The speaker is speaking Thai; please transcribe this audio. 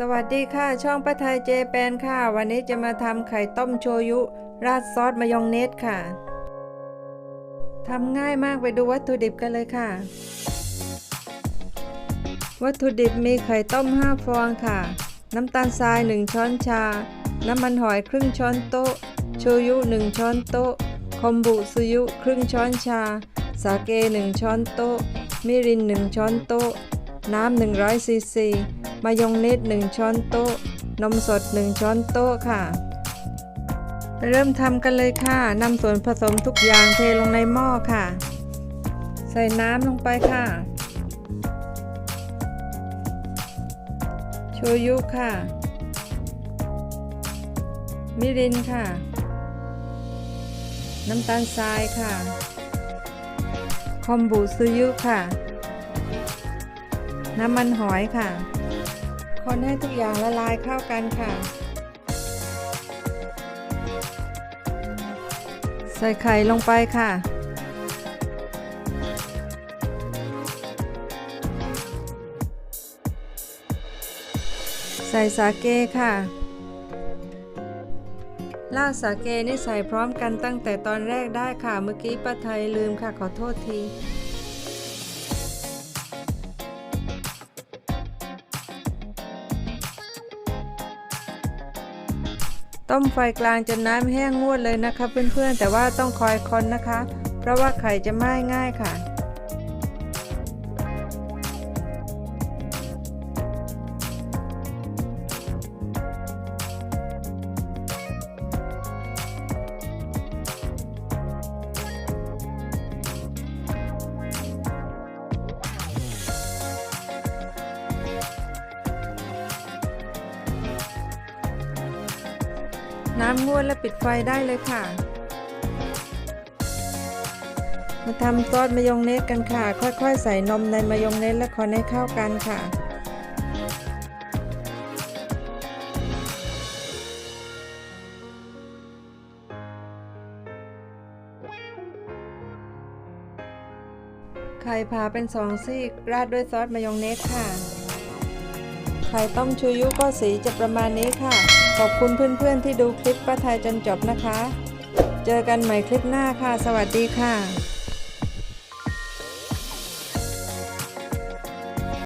สวัสดีค่ะ ช่องป้าไทยเจแปนค่ะ วันนี้จะมาทำไข่ต้มโชยุ ราดซอสมายองเนสค่ะทำง่ายมากไปดูวัตถุดิบกันเลยค่ะ วัตถุดิบมีไข่ต้ม 5 ฟองค่ะ น้ำตาลทราย 1 ช้อนชา น้ำมันหอยครึ่งช้อนโต๊ะ โชยุ 1 ช้อนโต๊ะ คอมบุซุยุ ครึ่งช้อนชา สาเก 1 ช้อนโต๊ะ มิริน 1 ช้อนโต๊ะ น้ำ100ซีซีมายองเนส1 ช้อนโต๊ะ นมสด 1 ช้อนโต๊ะค่ะ เริ่มทำกันเลยค่ะนำส่วนผสมทุกอย่างเทลงในหม้อค่ะ ใส่น้ำลงไปค่ะโชยุค่ะ มิรินค่ะ น้ำตาลทรายค่ะ คอมบุซุยุค่ะ น้ำมันหอยค่ะ คนให้ทุกอย่างละลายเข้ากันค่ะ ใส่ไข่ลงไปค่ะ ใส่สาเกค่ะลาดสาเกนี่ใส่พร้อมกันตั้งแต่ตอนแรกได้ค่ะ เมื่อกี้ป้าไทยลืมค่ะขอโทษที ต้มไฟกลางจนน้ำแห้งงวดเลยนะคะเพื่อนๆ แต่ว่าต้องคอยคนนะคะ เพราะว่าไข่จะไหม้ง่ายค่ะ น้ำงวดและปิดไฟได้เลยค่ะ มาทำซอสมายองเนสกันค่ะ ค่อยๆ ใส่นมในมายองเนสและคนให้เข้ากันค่ะไข่ผ่าเป็นสองซีกราดด้วยซอสมายองเนสค่ะ ข่ต้มชูยุก็สีจะประมาณนี้ค่ะ ขอบคุณเพื่อนๆที่ดูคลิปป้าไทยจนจบนะคะ เจอกันใหม่คลิปหน้าค่ะ สวัสดีค่ะ